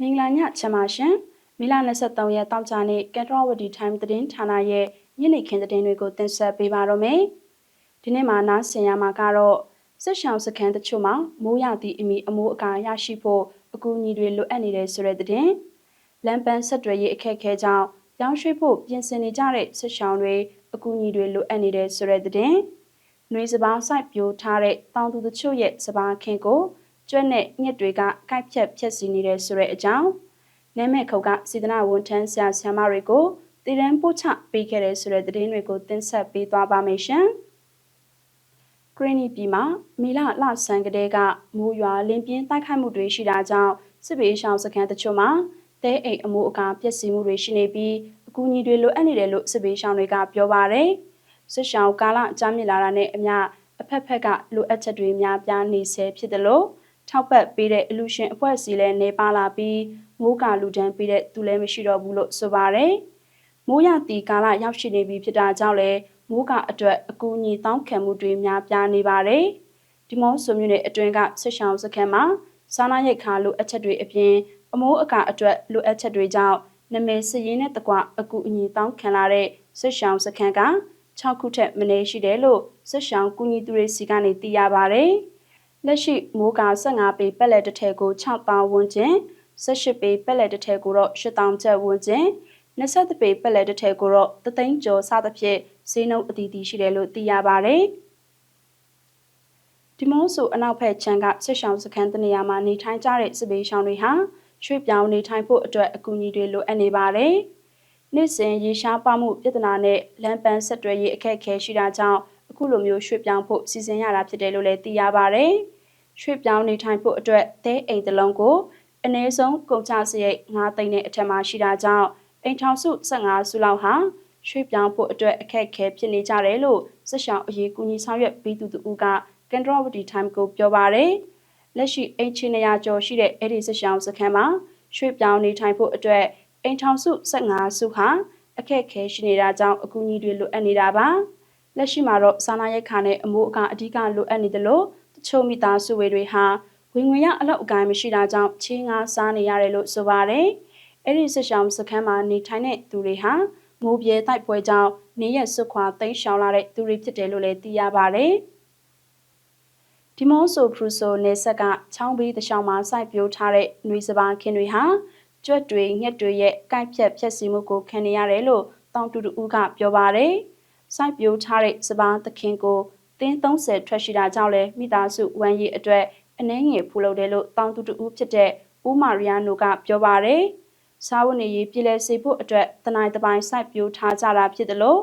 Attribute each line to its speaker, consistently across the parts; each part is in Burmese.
Speaker 1: မင်္ဂလာညချမ်းပါရှင်။မီလာ23ရက်တောက်ကြနေ့ကက်ထရဝတီ time သတင်းဌာနရဲ့ညနေခင်းသတင်းတွေကိုတင်ဆက်ပေးပါတော့မယ်။ဒီနေ့မှာနားဆင်ရမှာကတော့စစ်ဆောင်စခန်းတချို့မှာမိုးရသည့်အမိအမိုးအကာရရှိဖို့အကူအညီတွေလိုအပ်နေတဲ့ဆိုတဲ့သတင်း။လမ်းပန်းဆက်တွယ်ရေးအခက်အခဲကြောင့်ပြောင်းရွှေ့ဖို့ပြင်ဆင်နေကြတဲ့စစ်ဆောင်တွေအကူအညီတွေလိုအပ်နေတဲ့ဆိုတဲ့သတင်း။နှွေစပားစိုက်ပျိုးထားတဲ့တောင်သူတချို့ရဲ့စပားခင်းကို ကျွတ်နဲ့ညက်တွေကကိုက်ဖြတ်ဖြစ်စီနေတဲ့ဆိုတဲ့အကြောင်းနာမည်ခုတ်ကစေတနာဝန်ထမ်းဆရာဆရာမတွေကိုတည်တန်းပို့ချပေးခဲ့တဲ့ဆိုတဲ့သတင်းတွေကိုတင်ဆက်ပေးသွားပါမယ်ရှင်။ဂရင်းနီပြည်မှာမီလလဆန်ကလေးကမိုးရွာလင်းပြင်းတိုက်ခိုက်မှုတွေရှိတာကြောင့်စစ်ဘေးရှောင်စခန်းတချို့မှာတဲအိမ်အမိုးအကာပျက်စီးမှုတွေရှိနေပြီးအကူအညီတွေလိုအပ်နေတယ်လို့စစ်ဘေးရှောင်တွေကပြောပါရယ်။စစ်ရှောင်ကာလအကြမ်းမြင့်လာတာနဲ့အမျှအဖက်ဖက်ကလိုအပ်ချက်တွေများပြားနေဆဲဖြစ်တယ်လို့ ထောက်ပတ်ပေးတဲ့အလူရှင်အဖွဲ့အစည်းလည်းနေပါလာပြီးမိုးကလူတန်းပေးတဲ့သူလည်းမရှိတော့ဘူးလို့ဆိုပါတယ်။မိုးရတီကာလရောက်ရှိနေပြီဖြစ်တာကြောင့်လည်းမိုးကအတွက်အကူအညီတောင်းခံမှုတွေများပြားနေပါတယ်။ဒီမောဆိုမျိုးနဲ့အတွင်းကဆက်ရှောင်းစခန်းမှာစားနပ်ရိက္ခာလိုအပ်ချက်တွေအပြင်အမိုးအကာအတွက်လိုအပ်ချက်တွေကြောင့်နမဲစည်ရင်းနဲ့တကွအကူအညီတောင်းခံလာတဲ့ဆက်ရှောင်းစခန်းက6ခုထက်မနည်းရှိတယ်လို့ဆက်ရှောင်းကူညီသူတွေစီကနေသိရပါတယ်။ လက်ရှိမိုးက15ပေပက်လက်တစ်ထည်ကို6000ဝန်းကျင်18ပေပက်လက်တစ်ထည်ကိုတော့8000ကျပ်ဝန်းကျင်20ပေပက်လက်တစ်ထည်ကိုတော့တသိန်းကျော်စသဖြင့်ဈေးနှုန်းအသီးသီးရှိတယ်လို့သိရပါတယ်ဒီမောဆိုအနောက်ဘက်ခြမ်းကစစ်ဆောင်စခန်းတနေရာမှာနေထိုင်ကြတဲ့စစ်ဘေးရှောင်တွေဟာရွှေ့ပြောင်းနေထိုင်ဖို့အတွက်အကူအညီတွေလိုအပ်နေပါတယ်။နေ့စဉ်ရေရှားပါမှုပြဿနာနဲ့လမ်းပန်းဆက်တွဲရေးအခက်အခဲရှိတာကြောင့်အခုလိုမျိုးရွှေ့ပြောင်းဖို့စီစဉ်ရတာဖြစ်တယ်လို့လည်းသိရပါတယ်။ ရွှေ့ပြောင်းနေထိုင်ဖို့အတွက်သဲအိမ်တစ်လုံးကိုအနည်းဆုံးကုန်ကျစရိတ်9သိန်းနဲ့အထက်မှာရှိတာကြောင့်အိမ်ထောင်စု15စုလောက်ဟာရွှေ့ပြောင်းဖို့အတွက်အခက်အခဲဖြစ်နေကြတယ်လို့စစ်ဆောင်အရေးကူညီဆောင်ရွက်ပေးသူတူကကန်ဒရဝတီ time ကိုပြောပါရယ်လက်ရှိအိမ်ချီနေရာကျော်ရှိတဲ့အဲ့ဒီစစ်ဆောင်စခန်းမှာရွှေ့ပြောင်းနေထိုင်ဖို့အတွက်အိမ်ထောင်စု15စုဟာအခက်အခဲရှိနေတာကြောင့်အကူအညီတွေလိုအပ်နေတာပါလက်ရှိမှာတော့စာနာရိတ်ခါနဲ့အမိုးအကာအဓိကလိုအပ်နေတယ်လို့ ချို့မိသားစုဝေတွေဟာဝင်ငွေရအလောက်အကိုင်းမရှိတာကြောင့်ချင်းငါစားနေရတယ်လို့ဆိုပါတယ်။အဲ့ဒီစစ်ရှောင်းစခန်းမှာနေထိုင်တဲ့သူတွေဟာမိုးပြေတိုက်ပွဲကြောင့်နေရက်စွခွာတိမ်းရှောင်လာတဲ့သူတွေဖြစ်တယ်လို့လည်းသိရပါတယ်။ဒီမောဆိုခရူဆိုနေဆက်ကချောင်းဘေးတရှောင်းမှာစိုက်ပျိုးထားတဲ့နှွေစပါးခင်းတွေဟာကြွက်တွေငှက်တွေရဲ့ကိုက်ဖြတ်ဖြက်စီမှုကိုခံနေရတယ်လို့တောင်တူတူကပြောပါတယ်။စိုက်ပျိုးထားတဲ့စပါးသခင်ကို တင်း30ထွက်ရှိတာကြောင့်လည်းမိသားစုဝမ်းရည်အတွက်အနှဲငယ်ဖူလုပ်တယ်လို့တောင်သူတူဖြစ်တဲ့ဦးမာရီယာနိုကပြောပါတယ်။စားဝတ်နေရေးပြည်လဲစေဖို့အတွက်တနိုင်တပိုင်းစိုက်ပျိုးထားကြတာဖြစ်တယ်လို့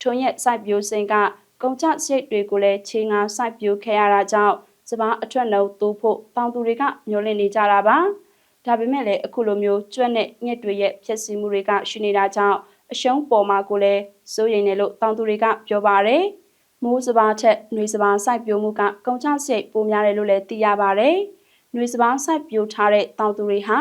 Speaker 1: ထွန်းရက်စိုက်ပျိုးစိန်ကကုန်ကျစရိတ်တွေကိုလည်းခြေငါစိုက်ပျိုးခဲ့ရတာကြောင့်စပားအထွက်နှုံတိုးဖို့တောင်သူတွေကမျှော်လင့်နေကြတာပါ။ဒါပေမဲ့လည်းအခုလိုမျိုးကျွတ်နဲ့ညက်တွေရဲ့ဖြစ်စီမှုတွေကရှိနေတာကြောင့်အရှုံးပေါ်မှာကိုလည်းစိုးရိမ်တယ်လို့တောင်သူတွေကပြောပါတယ်။ မိုးစဘာထက်နှွေစဘာစိုက်ပျိုးမှုကကုန်ကျစရိတ်ပိုများတယ်လို့လည်းသိရပါဗျ။နှွေစဘာစိုက်ပျိုးထားတဲ့တောင်သူတွေဟာ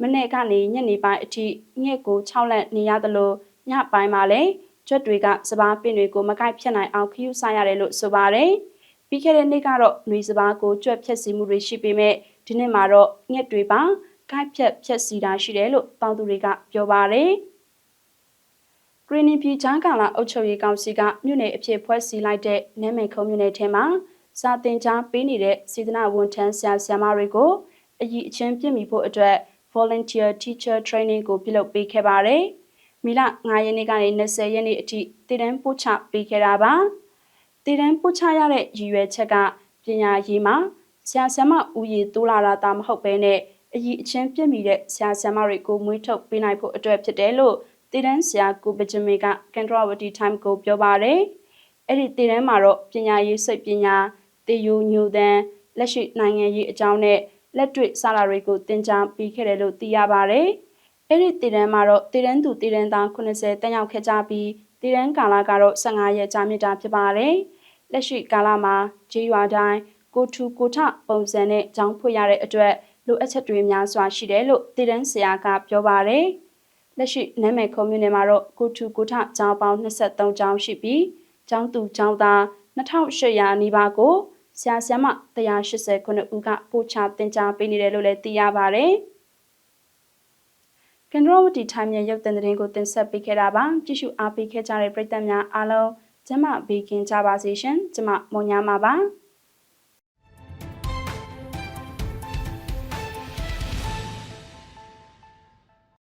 Speaker 1: မနေ့ကနေညနေပိုင်းအထိငှက်ကို6လက်နေရသလိုညပိုင်းမှာလည်းကျွတ်တွေကစဘာပင်တွေကိုမကိုက်ဖြတ်နိုင်အောင်ခရူးစားရတယ်လို့ဆိုပါတယ်။ပြီးခဲ့တဲ့နေ့ကတော့နှွေစဘာကိုကျွတ်ဖြတ်စီမှုတွေရှိပေမဲ့ဒီနေ့မှာတော့ငှက်တွေပါကိုက်ဖြတ်ဖြတ်စီတာရှိတယ်လို့တောင်သူတွေကပြောပါတယ်။က ရင်နီပြည်ချမ်းကာလာအုပ်ချုပ်ရေးကောင်စီကမြို့နယ်အဖြစ်ဖွဲ့စည်းလိုက်တဲ့နမ်းမယ်ခုံမြို့နယ်ထဲမှာစာတင်ကြားပေးနေတဲ့စေတနာဝန်ထမ်းဆရာဆရာမတွေကိုအည်အချင်းပြည့်မီဖို့အတွက် volunteer teacher training ကိုပြုလုပ်ပေးခဲ့ပါတယ်။မီလ9ရက်နေ့ကနေ20ရက်နေ့အထိတည်တန်းပို့ချပေးခဲ့တာပါ။တည်တန်းပို့ချရတဲ့ရည်ရွယ်ချက်ကပညာရေးမှာဆရာဆရာမဦးရည်တိုးလာတာမဟုတ်ဘဲနဲ့အည်အချင်းပြည့်မီတဲ့ဆရာဆရာမတွေကိုမွေးထုတ်ပေးနိုင်ဖို့အတွက်ဖြစ်တယ်လို့ တည်တန်းဆရာကိုပကြမေကကန်ထရဝတီ time ကိုပြောပါတယ်။အဲ့ဒီတည်တန်းမှာတော့ပညာရေးစိတ်ပညာတေယူညူတန်းလက်ရှိနိုင်ငံရေးအကြောင်းနဲ့လက်တွေ့စာလာတွေကိုသင်ကြားပေးခဲ့တယ်လို့သိရပါတယ်။အဲ့ဒီတည်တန်းမှာတော့တည်တန်းသူတည်တန်းသား80တန်းရောက်ခဲ့ကြပြီးတည်တန်းကာလကတော့15ရက်ကြာမြင့်တာဖြစ်ပါတယ်။လက်ရှိကာလမှာဂျေးရွာတိုင်းကိုထူကိုထပုံစံနဲ့ကြောင်းဖွင့်ရတဲ့အတွက်လိုအပ်ချက်တွေများစွာရှိတယ်လို့တည်တန်းဆရာကပြောပါတယ်။ လက်ရှိနမ်းမယ်ခုံမြို့နယ်မှာတော့ကိုထူကိုထကျောင်းပေါင်း23ကျောင်းရှိပြီးကျောင်းသူကျောင်းသား2800နီးပါးကိုဆရာဆရာမ180ခုနှစ်ဦးကပို့ချတင် जा ပေးနေတယ်လို့လည်းသိရပါဗျကင်ဒရဝတီထိုင်းမြန်ရုပ်သံသတင်းကိုတင်ဆက်ပေးခဲ့တာပါကြည့်ရှုအားပေးခဲ့ကြတဲ့ပရိသတ်များအားလုံးကျမဘေးကင်းကြပါစေရှင်ကျမမွန်ညာမှာပါ